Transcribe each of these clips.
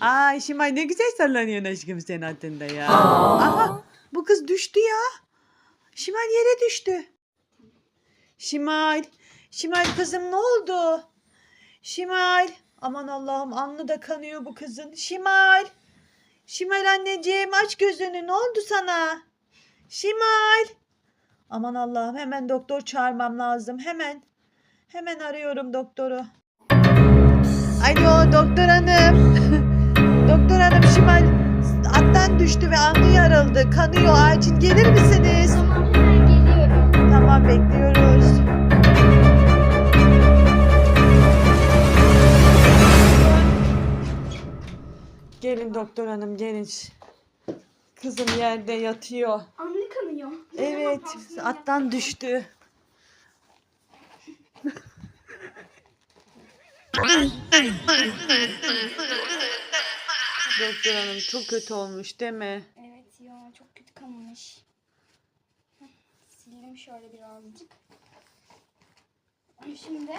Ay Şimay ne güzel sallanıyorsun aşkım sen altında ya. Aha bu kız düştü ya. Şimal yere düştü. Şimal. Şimal kızım ne oldu? Şimal. Aman Allah'ım alnı da kanıyor bu kızın. Şimal. Şimal anneciğim aç gözünü ne oldu sana? Şimal. Aman Allah'ım hemen doktor çağırmam lazım hemen. Hemen arıyorum doktoru. Alo doktor hanım. düştü ve alnı yarıldı. Kanıyor acil gelir misiniz? Tamam hemen geliyorum. Tamam bekliyoruz. Gelin doktor hanım gelin. Kızım yerde yatıyor. Anne kanıyor. Evet attan düştü. doktor hanım çok kötü olmuş değil mi? Evet ya çok kötü kanmış. Heh, Sildim şöyle birazcık. Şimdi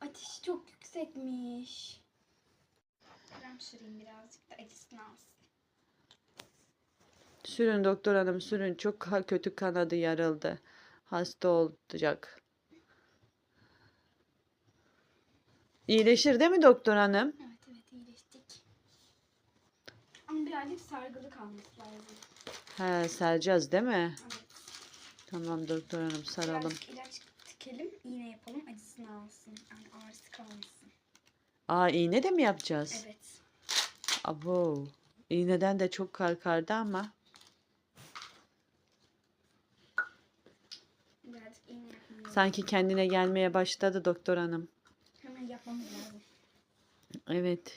Ateşi çok yüksekmiş. Krem süreyim birazcık da alsın. Sürün doktor hanım sürün. Çok kötü kanadı yarıldı. Hasta olacak. İyileşir değil mi doktor hanım? Evet evet iyileştik. Ama birazcık sargılı kalması lazım. He sereceğiz değil mi? Evet. Tamam doktor hanım saralım. Birazcık ilaç tükelim, iğne yapalım, acısını alsın. Yani ağrısı kalmasın. Aa iğne de mi yapacağız? Evet. Abo. İğneden de çok kalkardı ama. Birazcık iğne yapmam lazım. Sanki kendine gelmeye başladı doktor hanım. Hemen yapmamız lazım. Evet.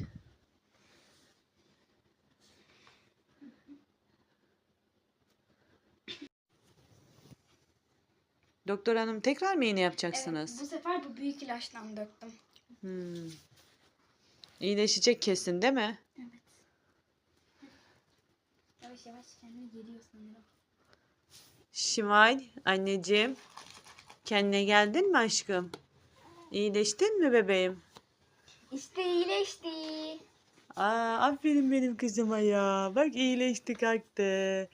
Doktor hanım tekrar mı iğne yapacaksınız? Evet, bu sefer bu büyük ilaçtan döktüm. Hmm. İyileşecek kesin değil mi? Evet. Yavaş yavaş kendine geliyor sanırım. Şimal anneciğim. Kendine geldin mi aşkım? İyileştin mi bebeğim? İşte iyileşti. Aa, aferin benim kızıma ya. Bak iyileşti kalktı.